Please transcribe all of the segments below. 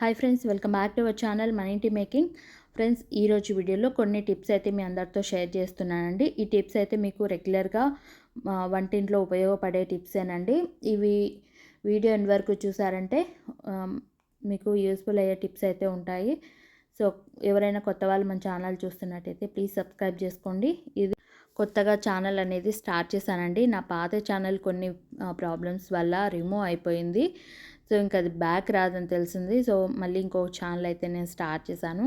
Hi friends welcome back to our channel మన ఇంటి making friends ఈరోజు వీడియోలో కొన్ని టిప్స్ అయితే మీ అందరితో షేర్ చేస్తున్నానండి. ఈ టిప్స్ అయితే మీకు రెగ్యులర్గా వంటింట్లో ఉపయోగపడే టిప్సేనండి ఇవి వీడియో ఎండ్ వరకు చూసారంటే మీకు యూస్ఫుల్ అయ్యే టిప్స్ అయితే ఉంటాయి. సో ఎవరైనా కొత్త వాళ్ళు మన ఛానల్ చూస్తున్నట్టయితే ప్లీజ్ సబ్స్క్రైబ్ చేసుకోండి. ఇది కొత్తగా ఛానల్ అనేది స్టార్ట్ చేశానండి. నా పాత ఛానల్ కొన్ని ప్రాబ్లమ్స్ వల్ల రిమూవ్ అయిపోయింది. సో ఇంకా అది బ్యాక్ రాదని తెలిసింది. సో మళ్ళీ ఇంకో ఛానల్ అయితే నేను స్టార్ట్ చేశాను.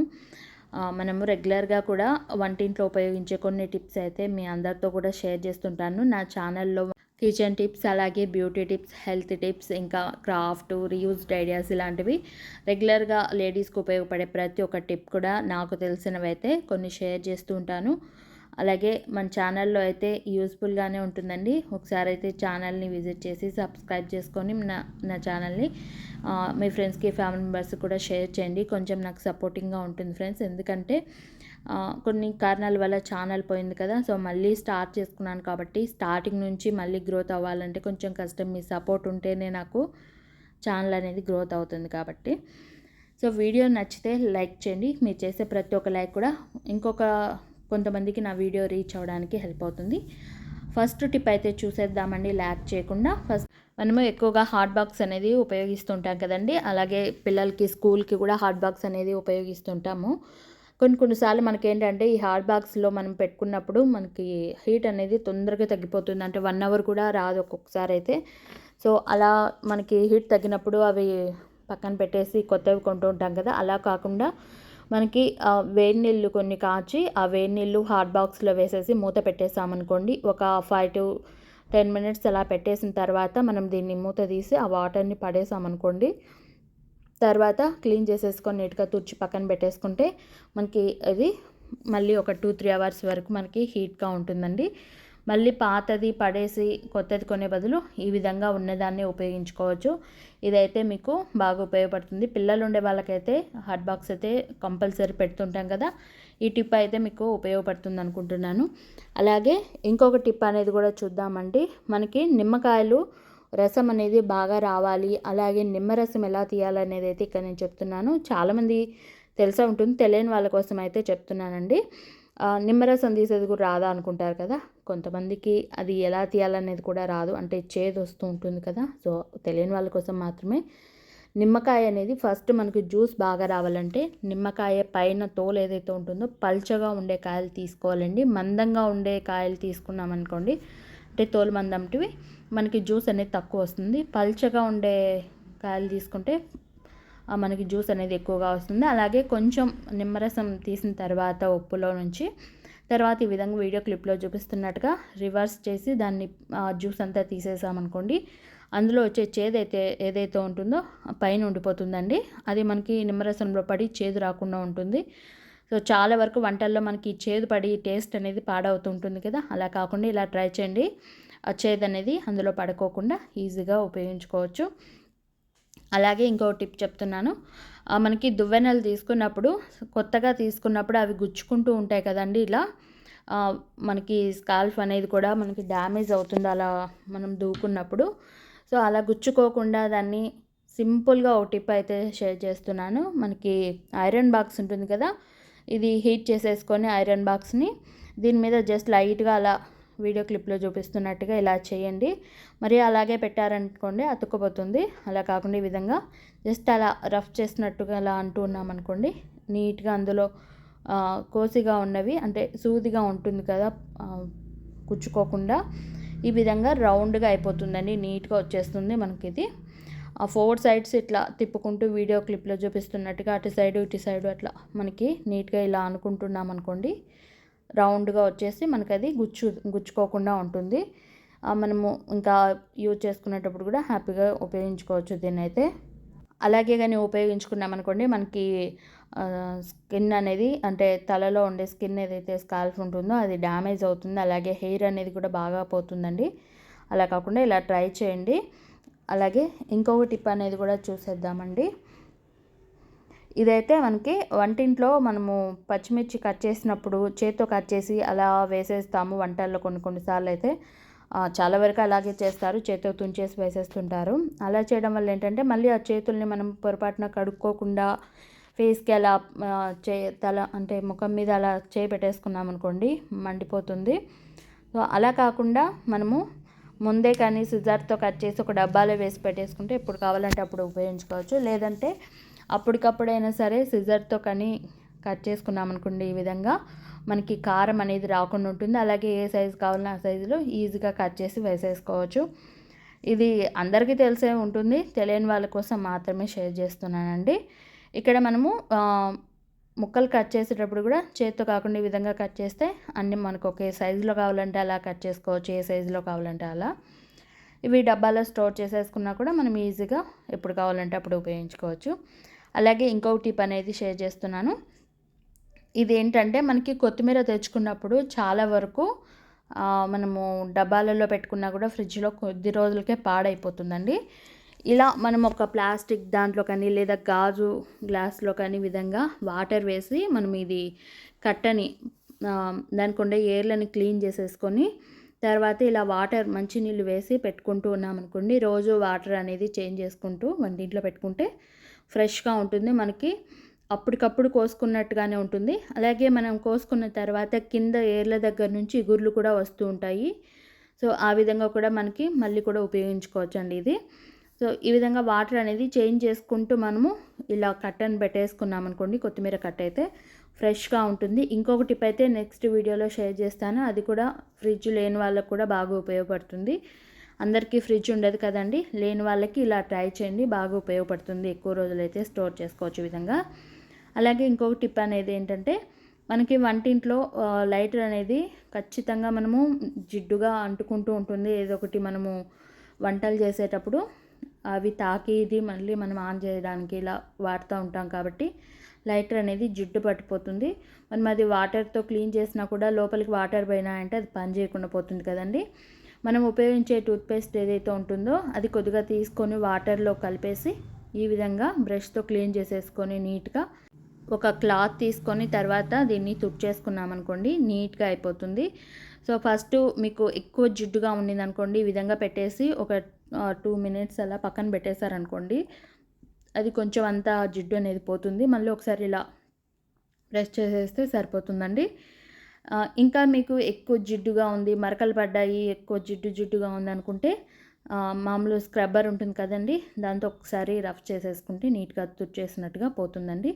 మనము రెగ్యులర్గా కూడా వంటింట్లో ఉపయోగించే కొన్ని టిప్స్ అయితే మీ అందరితో కూడా షేర్ చేస్తుంటాను. నా ఛానల్లో కిచెన్ టిప్స్ అలాగే బ్యూటీ టిప్స్ హెల్త్ టిప్స్ ఇంకా క్రాఫ్ట్ రీయూజ్డ్ ఐడియాస్ ఇలాంటివి రెగ్యులర్గా లేడీస్కి ఉపయోగపడే ప్రతి ఒక్క టిప్ కూడా నాకు తెలిసినవి అయితే కొన్ని షేర్ చేస్తూ ఉంటాను. అలాగే మన ఛానల్లో అయితే యూస్ఫుల్గానే ఉంటుందండి. ఒకసారి అయితే ఛానల్ని విజిట్ చేసి సబ్స్క్రైబ్ చేసుకొని నా నా ఛానల్ని మీ ఫ్రెండ్స్కి ఫ్యామిలీ మెంబర్స్ కూడా షేర్ చేయండి. కొంచెం నాకు సపోర్టింగ్గా ఉంటుంది ఫ్రెండ్స్. ఎందుకంటే కొన్ని కారణాల వల్ల ఛానల్ పోయింది కదా. సో మళ్ళీ స్టార్ట్ చేసుకున్నాను కాబట్టి స్టార్టింగ్ నుంచి మళ్ళీ గ్రోత్ అవ్వాలంటే కొంచెం కష్టం. మీ సపోర్ట్ ఉంటేనే నాకు ఛానల్ అనేది గ్రోత్ అవుతుంది కాబట్టి. సో వీడియో నచ్చితే లైక్ చేయండి. మీరు చేసే ప్రతి ఒక్క లైక్ కూడా ఇంకొక కొంతమందికి నా వీడియో రీచ్ అవ్వడానికి హెల్ప్ అవుతుంది. ఫస్ట్ టిప్ అయితే చూసేద్దామండి ల్యాక్ చేయకుండా. ఫస్ట్ మనము ఎక్కువగా హాట్ బాక్స్ అనేది ఉపయోగిస్తుంటాం కదండి. అలాగే పిల్లలకి స్కూల్కి కూడా హాట్ బాక్స్ అనేది ఉపయోగిస్తుంటాము. కొన్ని కొన్నిసార్లు మనకి ఏంటంటే ఈ హాట్ బాక్స్లో మనం పెట్టుకున్నప్పుడు మనకి హీట్ అనేది తొందరగా తగ్గిపోతుంది. అంటే వన్ అవర్ కూడా రాదు ఒక్కొక్కసారి అయితే. సో అలా మనకి హీట్ తగ్గినప్పుడు అవి పక్కన పెట్టేసి కొత్తవి కొంటూ ఉంటాం కదా. అలా కాకుండా మనకి వేడి నీళ్ళు కొన్ని కాచి ఆ వేడి నీళ్ళు హాట్ బాక్స్లో వేసేసి మూత పెట్టేసామనుకోండి ఒక ఫైవ్ టు టెన్ మినిట్స్ అలా పెట్టేసిన తర్వాత మనం దీన్ని మూత తీసి ఆ వాటర్ని పడేసామనుకోండి తర్వాత క్లీన్ చేసేసుకొని నీట్గా తుడిచి పక్కన పెట్టేసుకుంటే మనకి అది మళ్ళీ ఒక టూ త్రీ అవర్స్ వరకు మనకి హీట్గా ఉంటుందండి. మళ్ళీ పాతది పడేసి కొత్తది కొనే బదులు ఈ విధంగా ఉన్నదాన్ని ఉపయోగించుకోవచ్చు. ఇదైతే మీకు బాగా ఉపయోగపడుతుంది. పిల్లలు ఉండే వాళ్ళకైతే హాట్ బాక్స్ అయితే కంపల్సరీ పెడుతుంటాం కదా. ఈ టిప్ అయితే మీకు ఉపయోగపడుతుంది అనుకుంటున్నాను. అలాగే ఇంకొక టిప్ అనేది కూడా చూద్దామండి. మనకి నిమ్మకాయలు రసం అనేది బాగా రావాలి. అలాగే నిమ్మరసం ఎలా తీయాలనేది అయితే ఇక్కడ నేను చెప్తున్నాను. చాలామంది తెలిసే ఉంటుంది. తెలియని వాళ్ళ కోసం అయితే చెప్తున్నానండి. నిమ్మరసం తీసేది కూడా రాదా అనుకుంటారు కదా? కొంతమందికి అది ఎలా తీయాలనేది కూడా రాదు. అంటే చేదు వస్తూ ఉంటుంది కదా? సో తెలియని వాళ్ళ కోసం మాత్రమే. నిమ్మకాయ అనేది ఫస్ట్ మనకి జ్యూస్ బాగా రావాలంటే నిమ్మకాయ పైన తోలు ఏదైతే ఉంటుందో పల్చగా ఉండే కాయలు తీసుకోవాలండి. మందంగా ఉండే కాయలు తీసుకున్నాం అనుకోండి అంటే తోలు మందంటివి మనకి జ్యూస్ అనేది తక్కువ వస్తుంది. పల్చగా ఉండే కాయలు తీసుకుంటే మనకి జ్యూస్ అనేది ఎక్కువగా వస్తుంది. అలాగే కొంచెం నిమ్మరసం తీసిన తర్వాత ఉప్పులో నుంచి తర్వాత ఈ విధంగా వీడియో క్లిప్లో చూపిస్తున్నట్టుగా రివర్స్ చేసి దాన్ని ఆ జ్యూస్ అంతా తీసేసామనుకోండి అందులో వచ్చే చేదు అయితే ఏదైతే ఉంటుందో పైన ఉండిపోతుందండి. అది మనకి నిమ్మరసంలో పడి చేదు రాకుండా ఉంటుంది. సో చాలా వరకు వంటల్లో మనకి చేదు పడి టేస్ట్ అనేది పాడవుతుంటుంది కదా. అలా కాకుండా ఇలా ట్రై చేయండి. ఆ చేదు అనేది అందులో పడుకోకుండా ఈజీగా ఉపయోగించుకోవచ్చు. అలాగే ఇంకో టిప్ చెప్తున్నాను. మనకి దువ్వెనలు తీసుకున్నప్పుడు కొత్తగా తీసుకున్నప్పుడు అవి గుచ్చుకుంటూ ఉంటాయి కదండి ఇలా. మనకి స్కాల్ఫ్ అనేది కూడా మనకి డ్యామేజ్ అవుతుంది అలా మనం దూకున్నప్పుడు. సో అలా గుచ్చుకోకుండా దాన్ని సింపుల్గా ఒక టిప్ అయితే షేర్ చేస్తున్నాను. మనకి ఐరన్ బాక్స్ ఉంటుంది కదా ఇది హీట్ చేసేసుకొని ఐరన్ బాక్స్ని దీని మీద జస్ట్ లైట్గా అలా వీడియో క్లిప్లో చూపిస్తున్నట్టుగా ఇలా చేయండి. మరి అలాగే పెట్టారనుకోండి అతుక్కుపోతుంది. అలా కాకుండా ఈ విధంగా జస్ట్ అలా రఫ్ చేసినట్టుగా అలా అంటూ ఉన్నామనుకోండి నీట్గా అందులో కోసిగా ఉన్నవి అంటే సూదిగా ఉంటుంది కదా కుచ్చుకోకుండా ఈ విధంగా రౌండ్గా అయిపోతుందండి నీట్గా వచ్చేస్తుంది మనకి ఇది ఆ ఫోర్ సైడ్స్ ఇట్లా తిప్పుకుంటూ వీడియో క్లిప్లో చూపిస్తున్నట్టుగా అటు సైడు ఇటు సైడు అట్లా మనకి నీట్గా ఇలా అనుకుంటున్నాం అనుకోండి రౌండ్గా వచ్చేసి మనకి అది గుచ్చు గుచ్చుకోకుండా ఉంటుంది. మనము ఇంకా యూజ్ చేసుకునేటప్పుడు కూడా హ్యాపీగా ఉపయోగించుకోవచ్చు దీన్ని అయితే అలాగే కానీ ఉపయోగించుకున్నామనుకోండి మనకి స్కిన్ అనేది అంటే తలలో ఉండే స్కిన్ ఏదైతే స్కాల్ఫ్ ఉంటుందో అది డ్యామేజ్ అవుతుంది. అలాగే హెయిర్ అనేది కూడా బాగా పోతుందండి. అలా కాకుండా ఇలా ట్రై చేయండి. అలాగే ఇంకొక టిప్ అనేది కూడా చూసేద్దామండి. ఇదైతే మనకి వంటింట్లో మనము పచ్చిమిర్చి కట్ చేసినప్పుడు చేత్తో కట్ చేసి అలా వేసేస్తాము వంటల్లో కొన్ని కొన్నిసార్లు అయితే చాలా వరకు అలాగే చేస్తారు. చేతితో తుంచేసి వేసేస్తుంటారు. అలా చేయడం వల్ల ఏంటంటే మళ్ళీ ఆ చేతుల్ని మనం పొరపాటున కడుక్కోకుండా ఫేస్కి అలా చే తల అంటే ముఖం మీద అలా చేయి పెట్టేసుకున్నాం అనుకోండి మండిపోతుంది. సో అలా కాకుండా మనము ముందే కానీ సిజార్తో కట్ చేసి ఒక డబ్బాలో వేసి పెట్టేసుకుంటే ఎప్పుడు కావాలంటే అప్పుడు ఉపయోగించుకోవచ్చు. లేదంటే అప్పటికప్పుడైనా సరే సిజర్తో కానీ కట్ చేసుకున్నాం అనుకోండి ఈ విధంగా మనకి కారం అనేది రాకుండా ఉంటుంది. అలాగే ఏ సైజు కావాలన్నా ఆ సైజులో ఈజీగా కట్ చేసి వేసేసుకోవచ్చు. ఇది అందరికీ తెలిసే ఉంటుంది. తెలియని వాళ్ళ కోసం మాత్రమే షేర్ చేస్తున్నానండి. ఇక్కడ మనము ముక్కలు కట్ చేసేటప్పుడు కూడా చేత్తో కాకుండా ఈ విధంగా కట్ చేస్తే అన్నీ మనకు ఒకే సైజులో కావాలంటే అలా కట్ చేసుకోవచ్చు. ఏ సైజులో కావాలంటే అలా. ఇవి డబ్బాలో స్టోర్ చేసేసుకున్నా కూడా మనం ఈజీగా ఎప్పుడు కావాలంటే అప్పుడు ఉపయోగించుకోవచ్చు. అలాగే ఇంకొక టిప్ అనేది షేర్ చేస్తున్నాను. ఇది ఏంటంటే మనకి కొత్తిమీర తెచ్చుకున్నప్పుడు చాలా వరకు మనము డబ్బాలలో పెట్టుకున్నా కూడా ఫ్రిడ్జ్లో కొద్ది రోజులకే పాడైపోతుందండి. ఇలా మనం ఒక ప్లాస్టిక్ దాంట్లో కానీ లేదా గాజు గ్లాస్లో కానీ విధంగా వాటర్ వేసి మనం ఇది కట్టని దానికి ఉండే ఏర్లని క్లీన్ చేసేసుకొని తర్వాత ఇలా వాటర్ మంచినీళ్ళు వేసి పెట్టుకుంటూ ఉన్నామనుకోండి రోజు వాటర్ అనేది చేంజ్ చేసుకుంటూ వంటింట్లో పెట్టుకుంటే ఫ్రెష్గా ఉంటుంది. మనకి అప్పటికప్పుడు కోసుకున్నట్టుగానే ఉంటుంది. అలాగే మనం కోసుకున్న తర్వాత కింద ఏర్ల దగ్గర నుంచి ఇగుర్లు కూడా వస్తూ ఉంటాయి. సో ఆ విధంగా కూడా మనకి మళ్ళీ కూడా ఉపయోగించుకోవచ్చు అండి ఇది. సో ఈ విధంగా వాటర్ అనేది చేంజ్ చేసుకుంటూ మనము ఇలా కట్టను పెట్టేసుకున్నాం అనుకోండి కొత్తిమీర కట్ అయితే ఫ్రెష్గా ఉంటుంది. ఇంకొక టిప్ అయితే నెక్స్ట్ వీడియోలో షేర్ చేస్తాను. అది కూడా ఫ్రిడ్జ్ లేని వాళ్ళకు కూడా బాగా ఉపయోగపడుతుంది. అందరికీ ఫ్రిడ్జ్ ఉండదు కదండి. లేని వాళ్ళకి ఇలా ట్రై చేయండి. బాగా ఉపయోగపడుతుంది. ఎక్కువ రోజులైతే స్టోర్ చేసుకోవచ్చు విధంగా. అలాగే ఇంకొక టిప్ అనేది ఏంటంటే మనకి వంటింట్లో లైటర్ అనేది ఖచ్చితంగా మనము జిడ్డుగా అంటుకుంటూ ఉంటుంది. ఏదో ఒకటి మనము వంటలు చేసేటప్పుడు అవి తాకి ఇది మళ్ళీ మనం ఆన్ చేయడానికి ఇలా వాడుతూ ఉంటాం కాబట్టి లైటర్ అనేది జిడ్డు పట్టిపోతుంది. మనం అది వాటర్తో క్లీన్ చేసినా కూడా లోపలికి వాటర్ పోయినా అంటే అది పని చేయకుండా పోతుంది కదండి. మనం ఉపయోగించే టూత్పేస్ట్ ఏదైతే ఉంటుందో అది కొద్దిగా తీసుకొని వాటర్లో కలిపేసి ఈ విధంగా బ్రష్తో క్లీన్ చేసేసుకొని నీట్గా ఒక క్లాత్ తీసుకొని తర్వాత దీన్ని తుడిచేసుకున్నామనుకోండి నీట్గా అయిపోతుంది. సో ఫస్ట్ మీకు ఎక్కువ జిడ్డుగా ఉండిందనుకోండి ఈ విధంగా పెట్టేసి ఒక టూ మినిట్స్ అలా పక్కన పెట్టేశారనుకోండి అది కొంచెం అంతా జిడ్డు అనేది పోతుంది. మళ్ళీ ఒకసారి ఇలా బ్రష్ చేసేస్తే సరిపోతుందండి. ఇంకా మీకు ఎక్కువ జిడ్డుగా ఉంది మరకలు పడ్డాయి ఎక్కువ జిడ్డు జిడ్డుగా ఉంది అనుకుంటే మామూలు స్క్రబ్బర్ ఉంటుంది కదండి దాంతో ఒకసారి రఫ్ చేసేసుకుంటే నీట్గా తుడిచేసినట్టుగా పోతుందండి.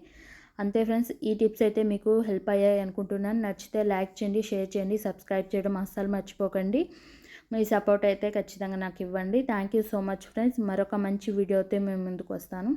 అంతే ఫ్రెండ్స్ ఈ టిప్స్ అయితే మీకు హెల్ప్ అయ్యాయి అనుకుంటున్నాను. నచ్చితే లైక్ చేయండి షేర్ చేయండి సబ్స్క్రైబ్ చేయడం అస్సలు మర్చిపోకండి. మీ సపోర్ట్ అయితే ఖచ్చితంగా నాకు ఇవ్వండి. Thank you so much friends. మరొక మంచి వీడియోతో మేము ముందుకు వస్తాను.